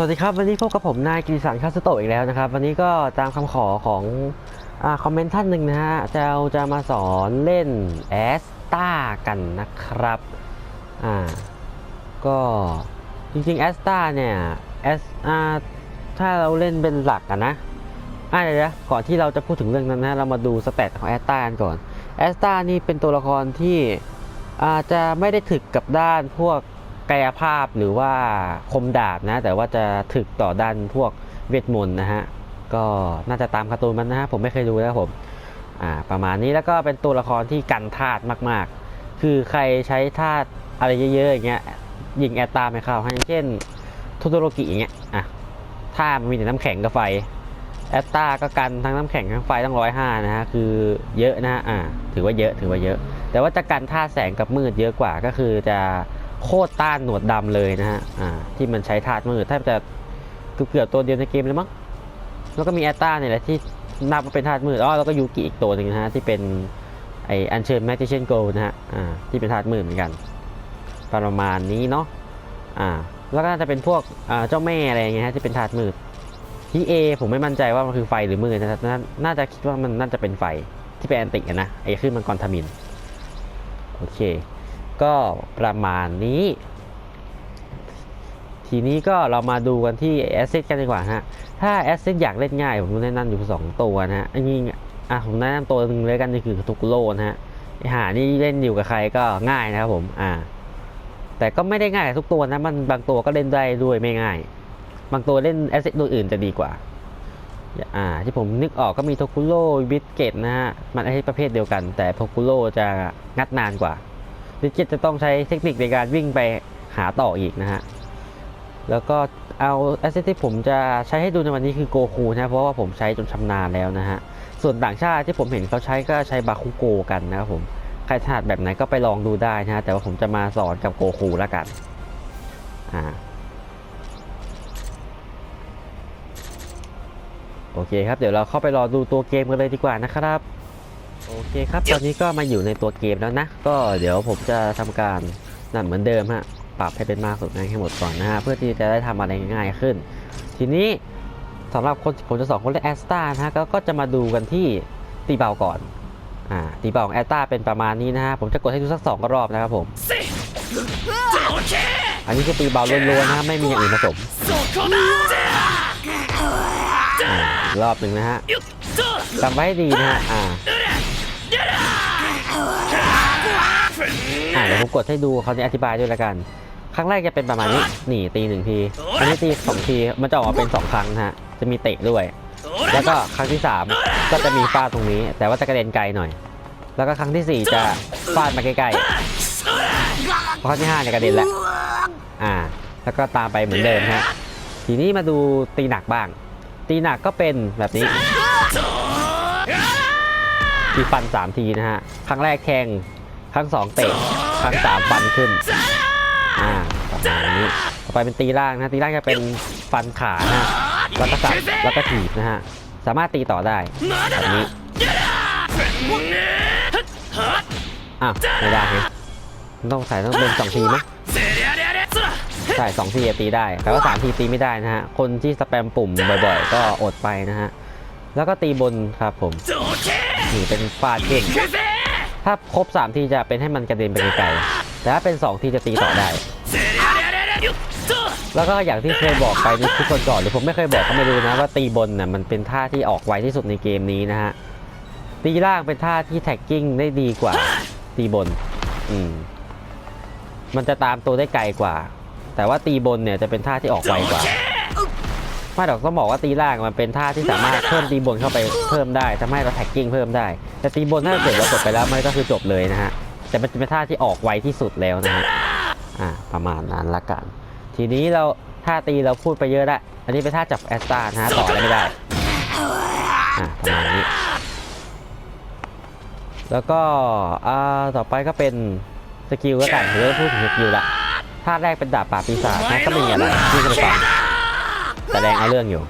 สวัสดีครับ วันนี้พบกับผมนายกิติศักดิ์คาสโตอีกแล้วนะครับ วันนี้ก็ตามคำขอของอคอมเมนต์ท่านหนึ่งนะฮะจะจะมาสอนเล่นแอสตากันนะครับอ่าก็จริงๆแอสตาเนี่ยแอสอ่าถ้าเราเล่นเป็นหลักอะนะอ่าเดี๋ยวก่อนที่เราจะพูดถึงเรื่องนั้นนะเรามาดูสเตตของแอสตากันก่อนแอสตานี่เป็นตัวละครที่อาจจะไม่ได้ถึกกับด้านพวก กายภาพหรือว่าคมดาบนะ แต่ว่าจะถึกต่อด้านพวกเวทมนต์นะฮะ ก็น่าจะตามการ์ตูนมันนะฮะ ผมไม่เคยดูนะผมอ่าประมาณนี้แล้วก็เป็นตัวละครที่กันธาตุมากๆ คือใครใช้ธาตุอะไรเยอะๆอย่างเงี้ยยิงแอตตาไม่เข้าให้เช่นทโตโรกิอย่างเงี้ยอะถ้ามันมีแต่น้ำแข็งกับไฟแอตตาก็กันทั้งน้ำแข็งทั้งไฟตั้งร้อยห้านะฮะคือเยอะนะอ่าถือว่าเยอะถือว่าเยอะ แต่ว่าจะกันธาตุแสงกับมืดเยอะกว่าก็คือจะ โคตรต้านหนวดดำเลยนะฮะที่มันใช้ธาตุมืดแทบจะเกือบตัวเดียวในเกมเลยมั้งแล้วก็มีแอตตาเนี่ยแหละที่นับว่าเป็นธาตุมืดอ๋อแล้วก็ยูกิอีกตัวหนึ่งนะฮะที่เป็นไออันเชิญแมจิเชนโกนะฮะอ่าที่เป็นธาตุมืดเหมือนกัน ประมาณนี้เนาะอ่าแล้วก็น่าจะเป็นพวกอ่าเจ้าแม่อะไรอย่างเงี้ยฮะที่เป็นธาตุมืดที่เอผมไม่มั่นใจว่ามันคือไฟหรือมืดนะนาน่าจะคิดว่ามันน่าจะเป็นไฟที่เป็นแอนติกนะไอขึ้นมังกรทมินโอเค ก็ประมาณนี้ ทีนี้ก็เรามาดูกันที่แอสเซทกันดีกว่าฮะ ถ้าแอสเซทอยากเล่นง่าย ผมแนะนำอยู่ 2 ตัวนะฮะอันนี้อะผมแนะนำตัวหนึ่งเลยกันนี่คือทุกโลนะฮะไอหานี่เล่นอยู่กับใครก็ง่ายนะครับผมอ่า แต่ก็ไม่ได้ง่ายทุกตัวนะมันบางตัวก็เล่นได้ด้วยไม่ง่าย บางตัวเล่นแอสเซทตัวอื่นจะดีกว่าอ่าที่ผมนึกออกก็มีโทคุโร่บิสเกตนะฮะ มันไอ้ประเภทเดียวกัน แต่โทคุโร่จะงัดนานกว่า ดิจิตจะต้องใช้เทคนิคในการวิ่งไปหาต่ออีกนะฮะ แล้วก็เอาแอสเซทที่ผมจะใช้ให้ดูในวันนี้คือโกคูนะเพราะว่าผมใช้จนชำนาญแล้วนะฮะ ส่วนต่างชาติที่ผมเห็นเขาใช้ก็ใช้บาคุโกกันนะครับผมใครถนัดแบบไหนก็ไปลองดูได้นะฮะ แต่ว่าผมจะมาสอนกับโกคูแล้วกันอ่าโอเคครับ เดี๋ยวเราเข้าไปรอดูตัวเกมกันเลยดีกว่านะครับ โอเคครับ ตอนนี้ก็มาอยู่ในตัวเกมแล้วนะ ก็เดี๋ยวผมจะทำการนั่นเหมือนเดิมฮะ ปรับให้เป็นมากสุดง่ายให้หมดก่อนนะฮะ เพื่อที่จะได้ทำอะไรง่ายขึ้น ทีนี้สำหรับคนผมจะสองคนเล่แอสตานะฮะก็จะมาดูกันที่ตีเบาก่อน อ่า ตีเบาของแอสตาเป็นประมาณนี้นะฮะ ผมจะกดให้ดูสักสองรอบนะครับผม อันนี้คือตีเบาล้วนๆนะฮะ ไม่มีอย่างอื่นผสมรอบหนึ่งนะฮะจำไว้ดีนะฮะ อ่า อ่าเดี๋ยวผมกดให้ดูเขาจะอธิบายด้วยละกัน ครั้งแรกจะเป็นประมาณนี้นี่ตีหนึ่งที อันนี้ตีสองที มันจะออกมาเป็นสองครั้งฮะ จะมีเตะด้วย แล้วก็ครั้งที่สามก็จะมีฟาดตรงนี้ แต่ว่าจะกระเด็นไกลหน่อย แล้วก็ครั้งที่สี่จะฟาดมาใกล้ๆครั้งที่ห้าเนี่ยกระเด็นแล้วอ่า แล้วก็ตามไปเหมือนเดิมฮะ ทีนี้มาดูตีหนักบ้าง ตีหนักก็เป็นแบบนี้ ที่ฟันสามทีนะฮะ ครั้งแรกแทง ครั้งสองเตะ ครั้งสามฟันขึ้น อ่าประมาณนี้ต่อไปเป็นตีล่างนะ ตีล่างจะเป็นฟันขานะแล้วก็สับแล้วก็ถีบนะฮะ สามารถตีต่อได้แบบนี้อ้าวไม่ได้ฮะต้องใส่ต้องเป็นสองทีไหมใส่สองทีตีได้ แต่ว่าสามทีตีไม่ได้นะฮะ คนที่สแปมปุ่มบ่อยๆ ก็อดไปนะฮะ แล้วก็ตีบนครับผม ถือเป็นฟาดเก่งถ้าครบ3ทีจะเป็นให้มันกระเด็นไปไกลแต่ถ้าเป็น 2 ทีจะตีต่อได้ แล้วก็อย่างที่เคยบอกไปในคลิปก่อนหรือผมไม่เคยบอกก็ไม่รู้นะว่าตีบนน่ยมันเป็นท่าที่ออกไวที่สุดในเกมนี้นะฮะ ตีล่างเป็นท่าที่แท็กกิ้งได้ดีกว่า ตีบน อืม มันจะตามตัวได้ไกลกว่า แต่ว่าตีบนเนี่ยจะเป็นท่าที่ออกไวกว่า ไม่ดอกต้องบอกว่าตีล่างมันเป็นท่าที่สามารถเพิ่มตีบนเข้าไปเพิ่มได้ทำให้เราแท็กกิ้งเพิ่มได้ แต่ตีบนถ้าเกิดเราจบไปแล้วมันก็คือจบเลยนะฮะแต่มันจะเป็นท่าที่ออกไวที่สุดแล้วนะฮะอ่าประมาณนั้นละกัน ทีนี้เราท่าตีเราพูดไปเยอะแล้วอันนี้เป็นท่าจับแอสตานะฮะต่ออะไรไม่ได้อ่าประมาณนี้ แล้วก็อ่าต่อไปก็เป็นสกิลแล้วกันเดี๋ยวพูดถึงสกิลละท่าแรกเป็นดาบป่าปีศาจนะก็ไม่มีอะไรที่จะไปฟัง แต่แดงเอาเรื่องอยู่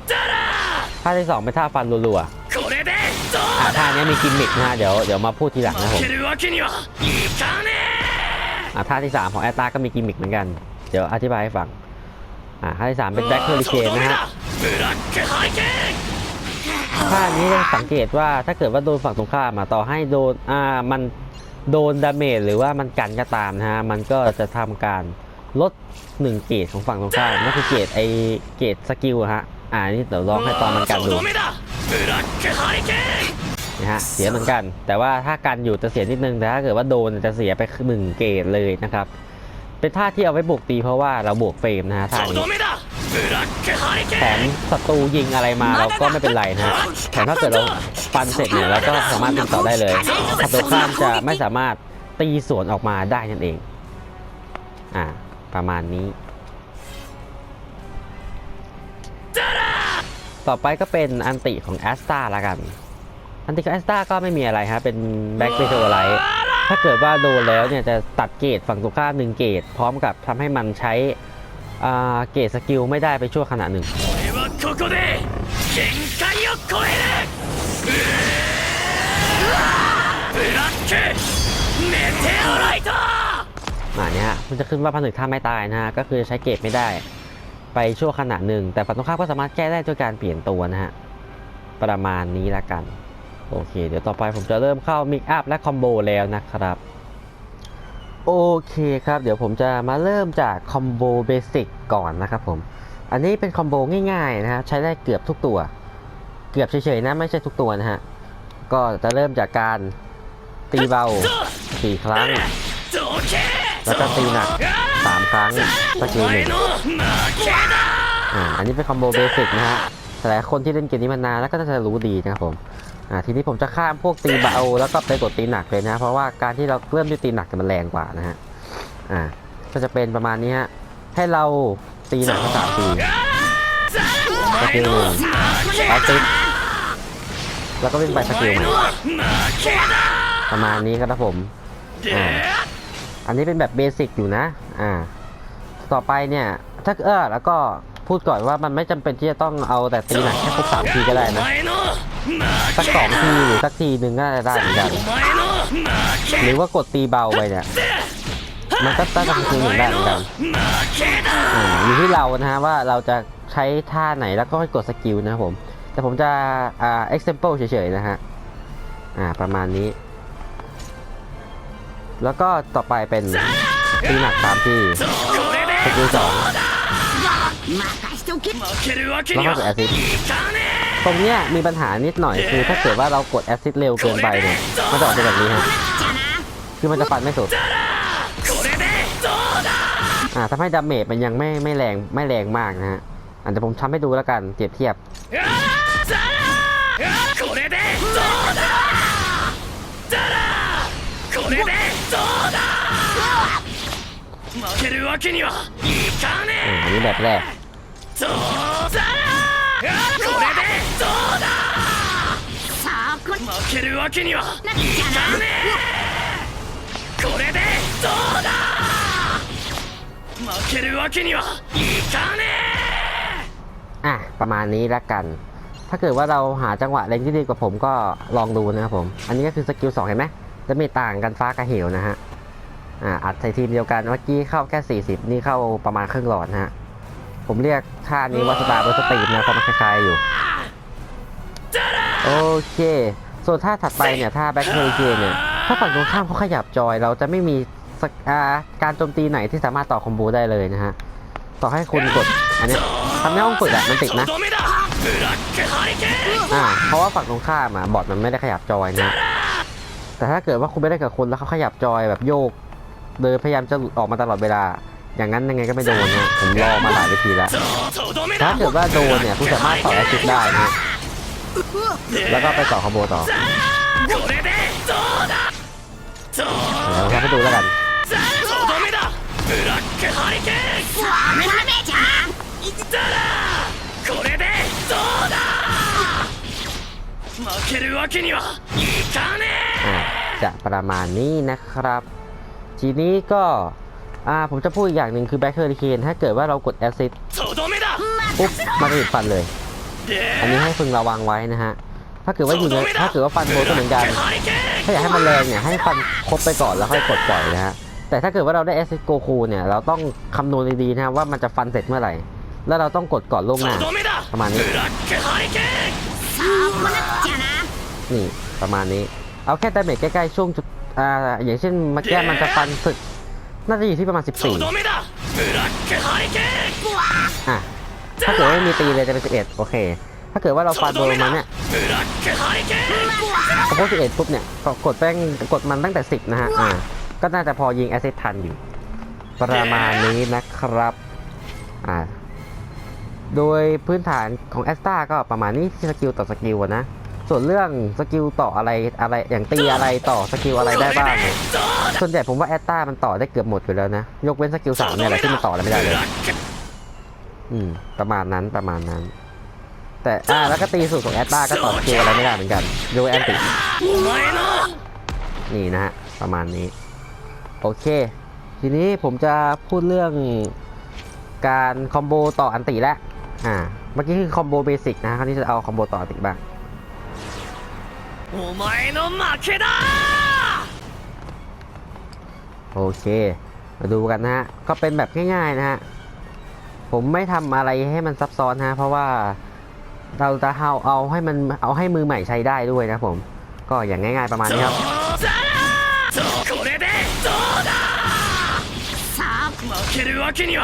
ท่าที่สองเป็นท่าฟันรัวๆอะท่านี้มีกิมมิคนะเดี๋ยวเดี๋ยวมาพูดทีหลังนะผมอะท่าที่สามของแอตตาก็มีกิมมิคเหมือนกัน เดี๋ยวอธิบายให้ฟังอะท่าที่สามเป็นแบ็คเฮอริเคนนะฮะท่านี้สังเกตว่าถ้าเกิดว่าโดนฝั่งตรงข้ามาต่อให้โดนอ่ามันโดนดาเมจหรือว่ามันกันก็ตามนะฮะมันก็จะทำการ ลดหนึ่งเกรดของฝั่งตรงข้ามนั่นคือเกรดไอเกรดสกิลฮะ อ่านี่เดี๋ยวลองให้ตอนมันกันดูนะฮะเสียเหมือนกัน แต่ว่าถ้าการอยู่จะเสียนิดนึงแต่ถ้าเกิดว่าโดนจะเสียไปหนึ่งเกรดเลยนะครับ เป็นท่าที่เอาไว้บวกตีเพราะว่าเราบวกเฟรมนะฮะท่านี้แถมศัตรูยิงอะไรมาเราก็ไม่เป็นไรนะฮะแถมถ้าเกิดเราฟันเสร็จเนี่ยเราก็สามารถตีต่อได้เลยศัตรูข้ามจะไม่สามารถตีสวนออกมาได้นั่นเอง อ่า ประมาณนี้ ต่อไปก็เป็นอันติของแอสตาละกัน อันติของแอสตาก็ไม่มีอะไรฮะ เป็นแบ็กเบโทไลท์ถ้าเกิดว่าโดนแล้วเนี่ยจะตัดเกรดฝั่งตรงข้ามหนึ่งเกรดพร้อมกับทำให้มันใช้อ่าเกรดสกิลไม่ได้ไปชั่วขณะหนึ่ง 俺はここで限界を超えるブラックメテオライト อ่าเนี่ยมันจะขึ้นว่าผนึกท่าไม่ตายนะฮะก็คือใช้เกรดไม่ได้ ไปชั่วขณะหนึ่ง แต่ฝั่งตรงข้ามก็สามารถแก้ได้ด้วยการเปลี่ยนตัวนะฮะประมาณนี้ละกัน โอเค เดี๋ยวต่อไปผมจะเริ่มเข้ามิกอัพและคอมโบแล้วนะครับ โอเคครับ เดี๋ยวผมจะมาเริ่มจากคอมโบเบสิกก่อนนะครับผม อันนี้เป็นคอมโบง่ายๆนะฮะใช้ได้เกือบทุกตัว เกือบเฉยๆนะไม่ใช่ทุกตัวนะฮะ ก็จะเริ่มจากการตีเบาสี่ครั้ง แล้วก็ตีหนักสามครั้งสกิลหนึ่งอ่าอันนี้เป็นคอมโบเบสิกนะฮะแต่คนที่เล่นเกมนี้มานานแล้วก็จะรู้ดีนะครับผมอ่าทีนี้ผมจะข้ามพวกตีเบาแล้วก็ไปกดตีหนักเลยนะ เพราะว่าการที่เราเริ่มด้วยตีหนักมันแรงกว่านะฮะอ่าก็จะเป็นประมาณนี้ฮะให้เราตีหนักสามทีสกิลหนึ่งออติสแล้วก็วิ่งไปสกิลใหม่ประมาณนี้ครับผม อันนี้เป็นแบบเบสิกอยู่นะ อ่า ต่อไปเนี่ย ถ้าเออแล้วก็พูดก่อนว่ามันไม่จำเป็นที่จะต้องเอาแต่ตีหนักแค่ครกสามทีก็ได้นะ สักสองทีหรือสักทีหนึ่งก็ได้เหมือนกัน หรือว่ากดตีเบาไปเนี่ย มันก็ต้องทีหนึ่งได้เหมือนกันอยู่ที่เรานะฮะว่าเราจะใช้ท่าไหนแล้วก็ค่อกดสกิลนะผม แต่ผมจะอ่า example เฉยๆนะฮะ อ่า ประมาณนี้ แล้วก็ต่อไปเป็นทีหนักตามที่สกิลสองแล้วก็กดแอซิดตรงเนี้ยมีปัญหานิดหน่อยคือถ้าเกิดว่าเรากดแอซิดเร็วเกินไปเนี่ยมันจะออกเป็นแบบนี้ฮะคือมันจะปัดไม่สุดอ่าทำให้ดาเมจมันยังไม่ไม่แรงไม่แรงมากนะฮะอาจจะผมทำให้ดูแล้วกันเปรียบเทียบ どうだ負けるわけにはいか อ่า ね อันนี้แบบแรก えどうだこれでどうだ負けるわけにはいかねこれでどうだ負けるわけにはいかね อ่ะประมาณนี้แล้วกัน ถ้าเกิดว่าเราหาจังหวะเล็งที่ดีกว่าผมก็ลองดูนะครับผม อันนี้ก็คือสกิลสองเห็นไหม จะไม่ต่างกันฟ้ากับเหวนะฮะอ่าอัดใส่ทีมเดียวกันเมื่อกี้เข้าแค่ 40 นี่เข้าประมาณครึ่งหลอดนะฮะผมเรียกท่านี้ว่าสตาร์บอร์สตีมนะเพราะมันคล้ายๆอยู่ โอเค ส่วนท่าถัดไปเนี่ยท่าแบ็คเฮเกเนี่ยถ้าฝั่งตรงข้ามเขาขยับจอย เราจะไม่มีการโจมตีไหนที่สามารถต่อคอมโบได้เลยนะฮะ ต่อให้คุณกด อันนี้ทำให้ห้องฝึกอะมันติดนะอ่าเพราะว่าฝั่งตรงข้ามอะบอดมันไม่ได้ขยับจอยนะ แต่ถ้าเกิดว่าคุณไม่ได้กับคนแล้วเขาขยับจอยแบบโยก เดินพยายามจะหลุดออกมาตลอดเวลา อย่างนั้นยังไงก็ไม่โดนนะ ผมลองมาหลายวิธีแล้ว とどめ ถ้า だ เกิดว่าโดนเนี่ยคุณสามารถต่อแอสซิสได้นะ แล้วก็ไปต่อคอมโบต่อ これでどうだどう เดี๋ยวเราทำให้ดูแล้วกัน とどめだブラックハリケーン 負けるわけにはいかね อ่า จะประมาณนี้นะครับ ทีนี้ก็อ่าผมจะพูดอีกอย่างหนึ่งคือแบ็คเฮอร์ i เคนถ้าเกิดว่าเรากดแอซิด とどめだ ปุ๊บมันจะหยุดฟันเลย อันนี้ให้พึงระวังไว้นะฮะ ถ้าเกิดว่าอยู่ในถ้าเกิดว่าฟันโบก็เหมือนกัน ハリケーン ถ้าอยากให้มันแรงเนี่ยให้ฟันครบไปก่อนแล้วค่อยกดปล่อยนะฮะ แต่ถ้าเกิดว่าเราได้แอซิดโกคูเนี่ยเราต้องคำนวณดีๆนะฮะว่ามันจะฟันเสร็จเมื่อไหร่ แล้วเราต้องกดก่อนล่วงหน้า とどめだประมาณนี้ นี่ประมาณนี้ เอาแค่ดาเมจใกล้ๆช่วงจุดอ่าอย่างเช่นมาแก้มันจะฟันศึก น่าจะอยู่ที่ประมาณ 14อะถ้าเกิดไม่มีตีเลยจะเป็น 11 โอเค ถ้าเกิดว่าเราฟันโดนมันเนี่ยพสมมติ11ปุ๊บเนี่ยกดแป้งกดมันตั้งแต่ 10 นะฮะอ่าก็น่าจะพอยิงแอสซิสทันอยู่ ประมาณนี้นะครับ อ่า โดยพื้นฐานของแอสตาก็ประมาณนี้ที่สกิลต่อสกิลนะ ส่วนเรื่องสกิลต่ออะไรอะไรอย่างตีอะไรต่อสกิลอะไรได้บ้างส่วนใหญ่ผมว่าแอสตามันต่อได้เกือบหมดอยู่แล้วนะ ยกเว้นสกิลสามเนี่ยแหละที่มันต่ออะไรไม่ได้เลย อืม ประมาณนั้นประมาณนั้น แต่อ่าแล้วก็ตีสูตรของแอสตาก็ต่อสกิลอะไรไม่ได้เหมือนกันดูแอนตินี่นะฮะประมาณนี้ โอเค ทีนี้ผมจะพูดเรื่องการคอมโบต่ออันติแล้ว อ่า เมื่อกี้คือคอมโบเบสิกนะคราวนี้จะเอาคอมโบต่ออันติบ้าง お前の負けだ โอเค มาดูกันนะฮะ ก็เป็นแบบง่ายๆนะฮะ ผมไม่ทำอะไรให้มันซับซ้อนนะ เพราะว่าเราจะเอาเอาให้มันเอาให้มือใหม่ใช้ได้ด้วยนะผม ก็อย่างง่าย ๆประมาณนี้ครับ そうだそうこれでどうださあ負けるわけには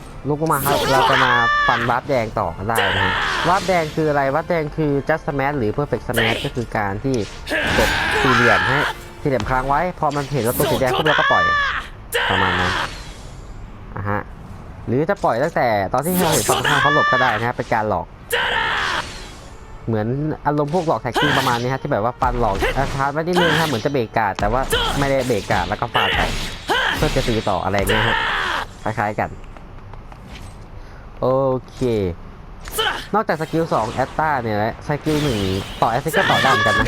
ลูกมาครับเราจะมาฟันวาร์ปแดงต่อกันได้นะวาร์ปแดงคืออะไรวาร์ปแดงคือ just smash หรือ perfect smash ก็คือการที่กดสี่เหลี่ยมให้สี่เหลี่ยมค้างไว้ พอมันเห็นว่าตัวสีแดงปุ๊บเราก็ปล่อยประมาณนั้นอะฮะหรือจะปล่อยตั้งแต่ตอนที่เราเห็นฝั่งข้างเขาหลบก็ได้นะฮะเป็นการหลอก เหมือนอารมณ์พวกหลอกแท็กซิ่ประมาณนี้ฮะที่แบบว่าฟันหลอกอาชาร์จไว้นิดนึงฮะเหมือนจะเบรกการ์ดแต่ว่าไม่ได้เบรกการ์ดแล้วก็ฟาดไปเพื่อจะตีต่ออะไรอย่างเงี้ยฮะคล้ายๆกัน โอเค นอกจากสกิล2แอตตาเนี่ยและสกิลหนึ่งต่อแอสซิก็ต่อได้เหมือนกันนะ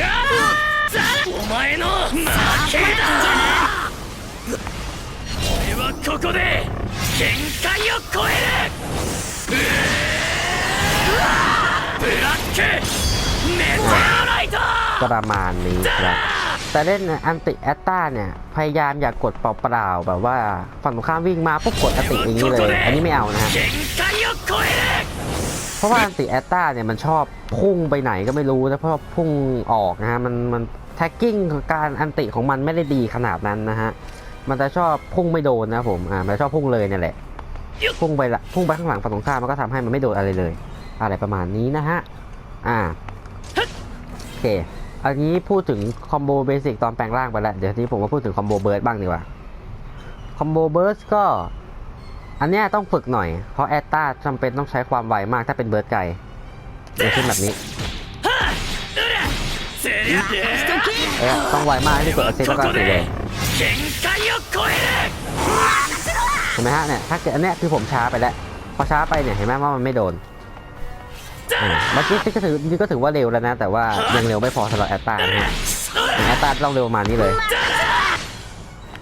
ประมาณนี้ครับ แต่เล่นอันติแอตตาเนี่ย พยายามอยากกดเปล่าๆแบบว่าฝั่งตรงข้ามวิ่งมาปุ๊บกดอันติอย่างนี้เลย อันนี้ไม่เอานะฮะเพราะว่าอันติแอตตาเนี่ยมันชอบพุ่งไปไหนก็ไม่รู้แล้วเพรพุ่งออกนะฮะมันมันแท็กกิ้งการอันติของมันไม่ได้ดีขนาดนั้นนะฮะมันจะชอบพุ่งไม่โดนนะผมอ่ามันชอบพุ่งเลยเนี่ยแหละพุ่งไปละพุ่งไปข้างหลังฝั่งตรงข้ามมันก็ทำให้มันไม่โดนอะไรเลย อะไรประมาณนี้นะฮะอ่าโอเค อันนี้พูดถึงคอมโบเบสิกตอนแปลงร่างไปแล้วเดี๋ยวนี้ผมมาพูดถึงคอมโบเบิร์ดบ้างดีกว่าคอมโบเบิร์ดก็ อันเนี้ยต้องฝึกหน่อย เพราะแอตตาจำเป็นต้องใช้ความไวมากถ้าเป็นเบิร์ดไก่อย่งเช่นแบบนี้เออต้องไวมากที่กดอาเซนก็สิเลยเห็นไหมฮะเนี่ยถ้าเกิดอันเนี้ยคือผมช้าไปแล้วพอช้าไปเนี่ยเห็นไหมว่ามันไม่โดน อ่าเมื่อกี้ก็ถือนี่ก็ถือว่าเร็วแล้วนะ แต่ว่ายังเร็วไม่พอสำหรับแอตตานะฮะแอตตาต้องเร็วประมาณนี้เลย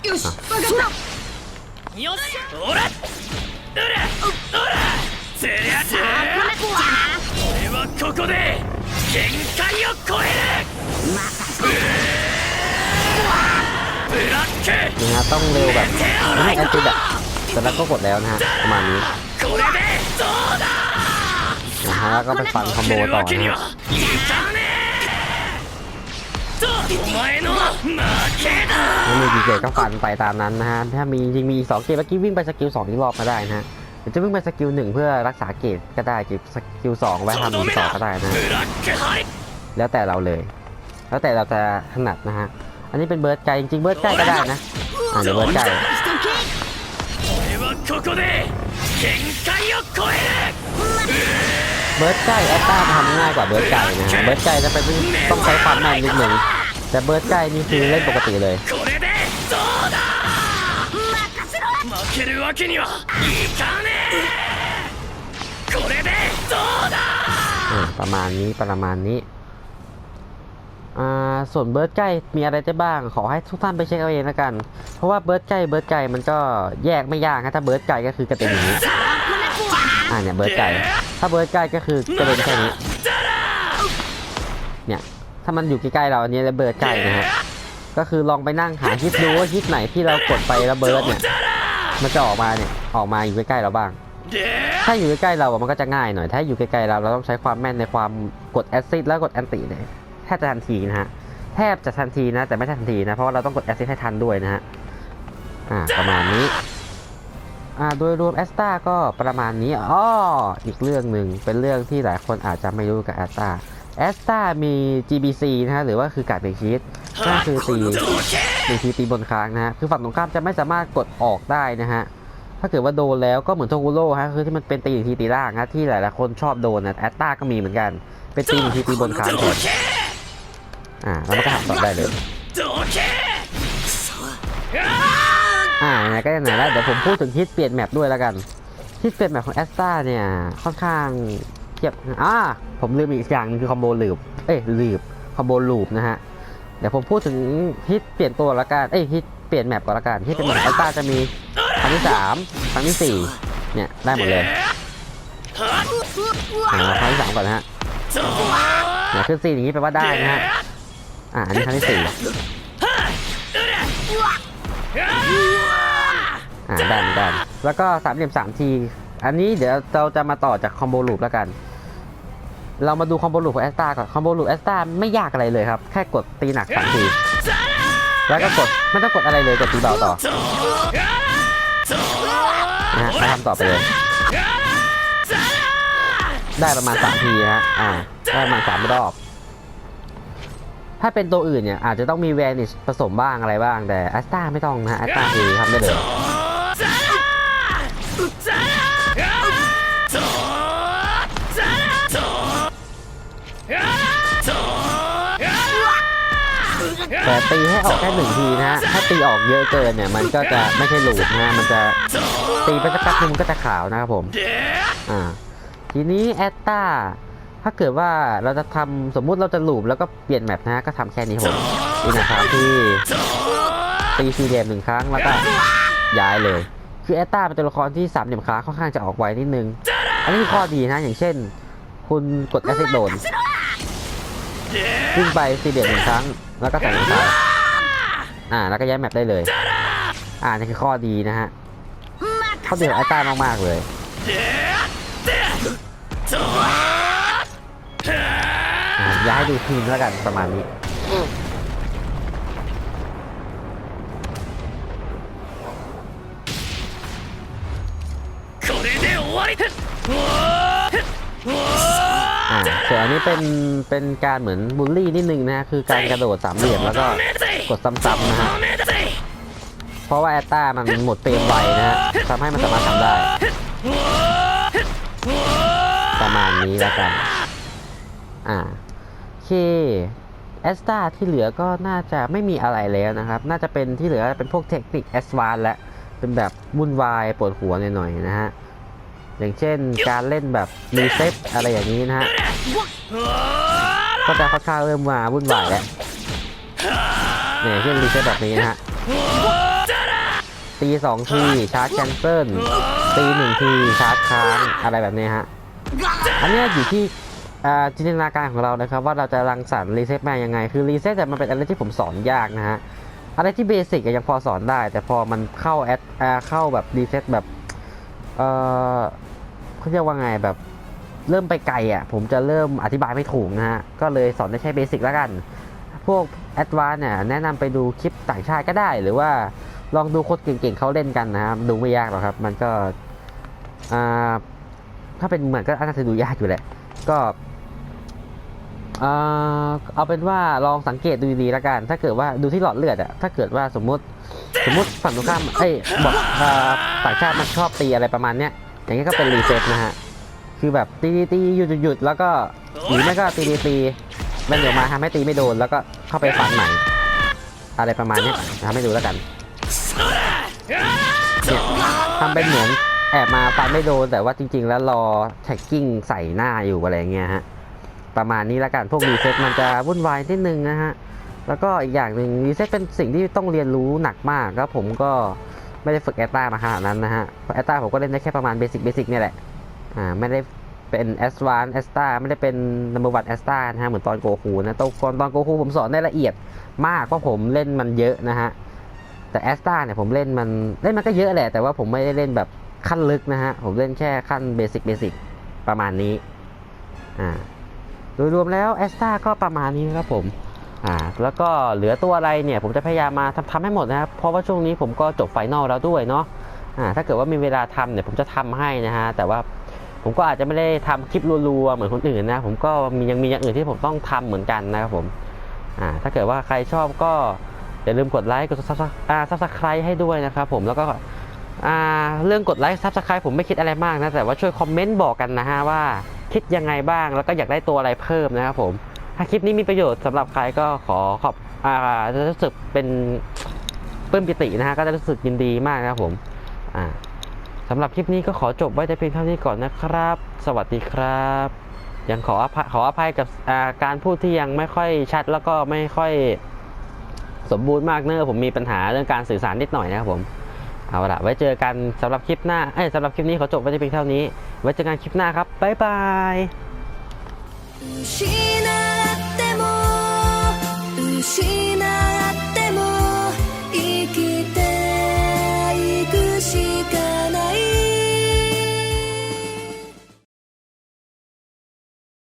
よし分かったよしおらうらおらセリアさあこうなっちゃな俺はここで限界を超える任しとけブラック นี่ฮะต้องเร็วแบบไม่แอตติดอะแต่แล้วก็กดแล้วนะฮะประมาณนี้ これでどうだ นะฮะแล้วก็ไปฟันคอมโบ 負ける ต่อ わけ นะ に ฮะ はいかねえとお前の負けだ ไม่มีกี่เกตก็ฟันไปตามนั้นนะฮะ ถ้ามีจริงมีอีกสองเกตเมื่อกี้วิ่งไปสกิลสองอีกรอบก็ได้นะฮะหรือจะวิ่งไปสกิลหนึ่งเพื่อรักษาเกตก็ได้เกตสกิลสองไว้ทำอีกต่อก็ได้นะ ブラックハリ แล้วแต่เราเลย แล้วแต่เราจะถนัดนะฮะ อันนี้เป็นเบิร์ดไกจริงๆเบิร์ดไกก็ได้นะ อ่าเดี๋ยวเบิร์ดไก 任しとけ俺は はここで限界を超える เบิร์ดไก่แอตตาทำง่ายกว่าเบิร์ดไก่นะฮะเบิร์ดไก่จะไปต้องใช้ความแม่นนิดหนึ่งแต่เบิร์ดไก่นี่คือเล่นปกติเลยประมาณนี้ประมาณนี้ส่วนเบิร์ดไก่มีอะไรได้บ้าง ขอให้ทุกท่านไปเช็คเอาเองแล้วกัน เพราะว่าเบิร์ดไก่เบิร์ดไก่มันก็แยกไม่ยากนะถ้าเบิร์ดไก่ก็คือกระต็นงนี้อ่าเนี่ยเบิร์ดไก่ ถ้าเบิร์ดไก่ก็คือกระเด็นแค่นี้ เนี่ย ถ้ามันอยู่ใกล้ๆเราอันนี้เลยเบิร์ดไก่นะฮะ ก็คือลองไปนั่งหาฮิตดูว่าฮิตไหนที่เรากดไปแล้วเบิร์ดเนี่ย มันจะออกมาเนี่ย ออกมาอยู่ใกล้ๆเราบ้าง ถ้าอยู่ใกล้ๆเราอะมันก็จะง่ายหน่อย ถ้าอยู่ใกล้ๆเราเราต้องใช้ความแม่นในความกดแอซิดแล้วกดแอนติเนี่ยแทบจะทันทีนะฮะ แทบจะทันทีนะ แต่ไม่ทันทีนะ เพราะว่าเราต้องกดแอซิดให้ทันด้วยนะฮะ อ่า ประมาณนี้ อ่าโดยรวมแอสตาก็ประมาณนี้อ้ออีกเรื่องหนึ่งเป็นเรื่องที่หลายคนอาจจะไม่รู้กับแอสตาแอสตามี GBC นะฮะหรือว่าคือการเป็ชีตก็คือตีตีทีตีบนค้างนะฮะคือฝั่งตรงข้ามจะไม่สามารถกดออกได้นะฮะถ้าเกิดว่าโดนแล้วก็เหมือนโทกุโร่ฮะคือที่มันเป็นตีหนึ่งทีตีล่างนะที่หลายๆคนชอบโดนนะแอสตาก็มีเหมือนกัน เป็นตีหนึ่งทีตีบนค้างอ่าแล้วมันก็หักต่อได้เลย อ่าไหนก็ไหนแล้วเดี๋ยวผมพูดถึงฮิตเปลี่ยนแมปด้วยแล้วกันฮิตเปลี่ยนแมปของแอสตาเนี่ยค่อนข้างเทียบอ่าผมลืมอีกอย่างนึงคือคอมโบลูปเอ้ยลูปคอมโบลูปนะฮะเดี๋ยวผมพูดถึงฮิตเปลี่ยนตัวละกันเอ้ยฮิตเปลี่ยนแมปก่อนละกันฮิตเป็นแมปแอสตาจะมีครั้งที่สามครั้งที่สี่เนี่ยได้หมดเลยอ่าครั้งที่สามก่อนนะฮะเนี่ยขึ้นสี่อย่างนี้แปลว่าได้นะฮะอ่าอันนี้ครั้งที่สี่ อ่าได้เหมือนกันแล้วก็สามเหลี่ยมสามที อันนี้เดี๋ยวเราจะมาต่อจากคอมโบลูปแล้วกัน เรามาดูคอมโบลูปของแอสตาก่อน คอมโบลูปแอสตาไม่ยากอะไรเลยครับ แค่กดตีหนักสามที แล้วก็กดไม่ต้องกดอะไรเลยกดตีเบาต่อนะฮะทำต่อไปเลย ได้ประมาณสามทีฮะ อ่า ได้ประมาณสามรอบถ้าเป็นตัวอื่นเนี่ยอาจจะต้องมีแวนิชผสมบ้างอะไรบ้างแต่แอสตาไม่ต้องนะฮะแอสตาคือทำได้เลย แต่ตีให้ออกแค่หนึ่งทีนะฮะ ถ้าตีออกเยอะเกินเนี่ย มันก็จะไม่ใช่ลูปนะ มันจะตีไปสักพักนึงมันก็จะขาวนะครับผม อ่า ทีนี้แอตตาถ้าเกิดว่าเราจะทำสมมุติเราจะลูปแล้วก็เปลี่ยนแมปนะฮะ ก็ทำแค่นี้ผมนี่นะครับที่ตีสี่เหลี่ยมหนึ่งครั้งแล้วก็ย้ายเลย คือแอตตาเป็นตัวละครที่สามเหลี่ยมค้าค่อนข้างจะออกไวนิดนึง อันนี้ข้อดีนะ อย่างเช่น คุณกดแอสเซทโดน วิ่งไปสี่เหลี่ยมหนึ่งครั้ง แล้วก็ใส่ลงไปอ่า แล้วก็ย้ายแมปได้เลย อ่านี่คือข้อดีนะฮะ ข้อดีของแอตตามากๆเลย อ่ะย้ายดูทีมแล้วกันประมาณนี้ これで終わり อ่าส่วนอันนี้เป็นเป็นการเหมือนบูลลี่นิดนึงนะฮะคือการกระโดดสามเหลี่ยมแล้วก็กดซ้ำๆนะฮะเพราะว่าแอตตามันหมดเฟรมไวนะฮะทำให้มันสามารถทำได้ ประมาณนี้แล้วกัน อ่าโอเคแอสตาที่เหลือก็น่าจะไม่มีอะไรแล้วนะครับ น่าจะเป็นที่เหลือเป็นพวกเทคนิคแอสวานและเป็นแบบวุ่นวายปวดหัวหน่อยๆนะฮะ อย่างเช่นการเล่นแบบรีเซ็ตอะไรอย่างนี้นะฮะก็จะค่อนข้างเริ่มมาวุ่นวายแล้วเนี่ยเช่นรีเซ็ตแบบนี้นะฮะตีสองทีชาร์จแคนเซิลตีหนึ่งทีชาร์จค้างอะไรแบบนี้ฮะอันนี้อยู่ที่จินตนาการของเรานะครับว่าเราจะรังสรรค์รีเซ็ตมายังไง คือรีเซ็ตแต่มันเป็นอะไรที่ผมสอนยากนะฮะอะไรที่เบสิกยังพอสอนได้ แต่พอมันเข้าแอดอ่าเข้าแบบรีเซ็ตแบบเออ เขาเรียกว่าไงแบบเริ่มไปไกลอะ ผมจะเริ่มอธิบายไม่ถูกนะฮะ ก็เลยสอนได้แค่เบสิกแล้วกัน พวกแอดวานเนี่ยแนะนำไปดูคลิปต่างชาติก็ได้ หรือว่าลองดูคนเก่งๆเขาเล่นกันนะครับ ดูไม่ยากหรอกครับ มันก็อ่าถ้าเป็นเหมือนก็น่าจะดูยากอยู่แหละ ก็เอ่อเอาเป็นว่าลองสังเกตดูดีๆแล้วกัน ถ้าเกิดว่าดูที่หลอดเลือดอะถ้าเกิดว่าสมมติสมมติฝั่งตรงข้ามเอ้ยบอกอ่อต่างชาติมันชอบตีอะไรประมาณเนี้ย อย่างนี้ก็เป็นรีเซ็ตนะฮะ คือแบบตีตีหยุดหยุดหยุดแล้วก็หรือไม่ก็ตีตีตีแล้วเดี๋ยวมาทำให้ตีไม่โดนแล้วก็เข้าไปฟันใหม่ อะไรประมาณนี้ทำให้ดูแล้วกันเนี่ยทำเป็นเหมือนแอบมาฟันไม่โดนแต่ว่าจริง ๆ แล้วรอแท็กกิ้งใส่หน้าอยู่อะไรเงี้ยฮะประมาณนี้แล้วกันพวกรีเซ็ตมันจะวุ่นวายนิดนึงนะฮะแล้วก็อีกอย่างหนึ่งรีเซ็ตเป็นสิ่งที่ต้องเรียนรู้หนักมากแล้วผมก็ ไม่ได้ฝึกแอตตามาขนาดนั้นนะฮะเพราะแอตตาผมก็เล่นได้แค่ประมาณเบสิกเบสิกเนี่ยแหละอ่าไม่ได้เป็นแอสวานแอสตาไม่ได้เป็นนัมเบอร์วันแอสตานะฮะเหมือนตอนโกคูนะตอนตอนโกคูผมสอนได้ละเอียดมากเพราะผมเล่นมันเยอะนะฮะแต่แอสตาเนี่ยผมเล่นมันเล่นมันก็เยอะแหละ แต่ว่าผมไม่ได้เล่นแบบขั้นลึกนะฮะ ผมเล่นแค่ขั้นเบสิกเบสิกประมาณนี้อ่าโดยรวมแล้วแอสตาก็ประมาณนี้ครับผม อ่าแล้วก็เหลือตัวอะไรเนี่ยผมจะพยายามมาทำทำให้หมดนะครับ เพราะว่าช่วงนี้ผมก็จบไฟนอลแล้วด้วยเนาะอ่าถ้าเกิดว่ามีเวลาทำเนี่ยผมจะทำให้นะฮะแต่ว่าผมก็อาจจะไม่ได้ทำคลิปรัวๆเหมือนคนอื่นนะผมก็มียังมีอย่างอื่นที่ผมต้องทำเหมือนกันนะครับผมอ่าถ้าเกิดว่าใครชอบก็อย่าลืมกดไลค์กดซับสอ่าซับสไครต์ให้ด้วยนะครับผมแล้วก็อ่าเรื่องกดไลค์ซับสไครต์ผมไม่คิดอะไรมากนะแต่ว่าช่วยคอมเมนต์บอกกันนะฮะว่าคิดยังไงบ้างแล้วก็อยากได้ตัวอะไรเพิ่มนะครับผม ถ้าคลิปนี้มีประโยชน์สำหรับใครก็ขอขอบอ่าจะรู้สึกเป็นปลื้มปิตินะฮะก็จะรู้สึกยินดีมากนะครับผมอ่าสำหรับคลิปนี้ก็ขอจบไว้แต่เพียงเท่านี้ก่อนนะครับ สวัสดีครับ ยังขออภัยขออภัยกับการพูดที่ยังไม่ค่อยชัด แล้วก็ไม่ค่อยสมบูรณ์มากเนอะผมมีปัญหาเรื่องการสื่อสารนิดหน่อยนะครับผมเอาละไว้เจอกันสำหรับคลิปหน้าเอ้สำหรับคลิปนี้ขอจบไว้แต่เพียงเท่านี้ ไว้เจอกันคลิปหน้าครับบ๊ายบาย 失う